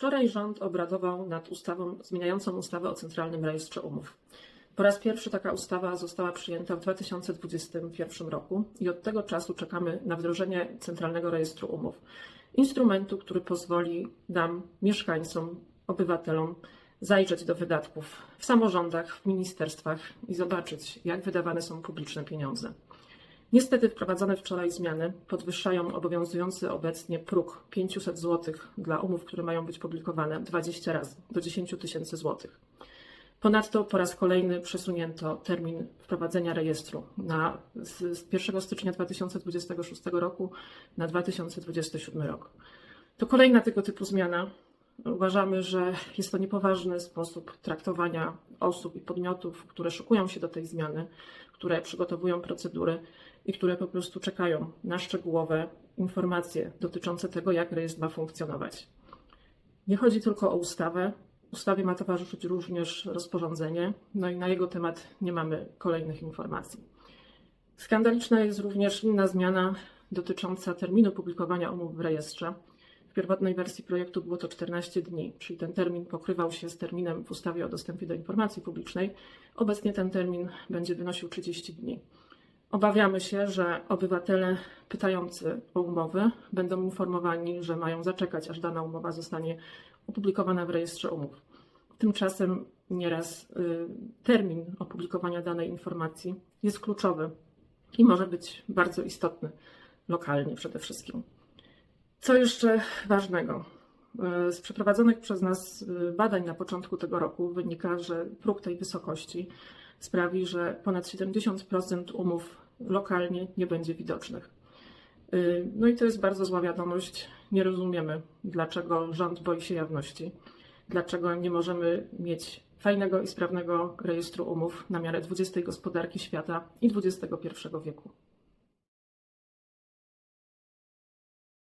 Wczoraj rząd obradował nad ustawą zmieniającą ustawę o Centralnym Rejestrze Umów. Po raz pierwszy taka ustawa została przyjęta w 2021 roku i od tego czasu czekamy na wdrożenie Centralnego Rejestru Umów. Instrumentu, który pozwoli nam, mieszkańcom, obywatelom, zajrzeć do wydatków w samorządach, w ministerstwach i zobaczyć, jak wydawane są publiczne pieniądze. Niestety wprowadzone wczoraj zmiany podwyższają obowiązujący obecnie próg 500 zł dla umów, które mają być publikowane 20 razy do 10 tysięcy złotych. Ponadto po raz kolejny przesunięto termin wprowadzenia rejestru na, z, z 1 stycznia 2026 roku na 2027 rok. To kolejna tego typu zmiana. Uważamy, że jest to niepoważny sposób traktowania osób i podmiotów, które szykują się do tej zmiany, które przygotowują procedury i które po prostu czekają na szczegółowe informacje dotyczące tego, jak rejestr ma funkcjonować. Nie chodzi tylko o ustawę. Ustawie ma towarzyszyć również rozporządzenie, no i na jego temat nie mamy kolejnych informacji. Skandaliczna jest również inna zmiana dotycząca terminu publikowania umów w rejestrze. W pierwotnej wersji projektu było to 14 dni, czyli ten termin pokrywał się z terminem w ustawie o dostępie do informacji publicznej. Obecnie ten termin będzie wynosił 30 dni. Obawiamy się, że obywatele pytający o umowy będą informowani, że mają zaczekać, aż dana umowa zostanie opublikowana w rejestrze umów. Tymczasem nieraz y, termin opublikowania danej informacji jest kluczowy i może być bardzo istotny lokalnie przede wszystkim. Co jeszcze ważnego? Y, Z przeprowadzonych przez nas y, badań na początku tego roku wynika, że próg tej wysokości sprawi, że ponad 70% umów lokalnie nie będzie widocznych. Y, No i to jest bardzo zła wiadomość. Nie rozumiemy, dlaczego rząd boi się jawności, dlaczego nie możemy mieć fajnego i sprawnego rejestru umów na miarę XX gospodarki świata i XXI wieku.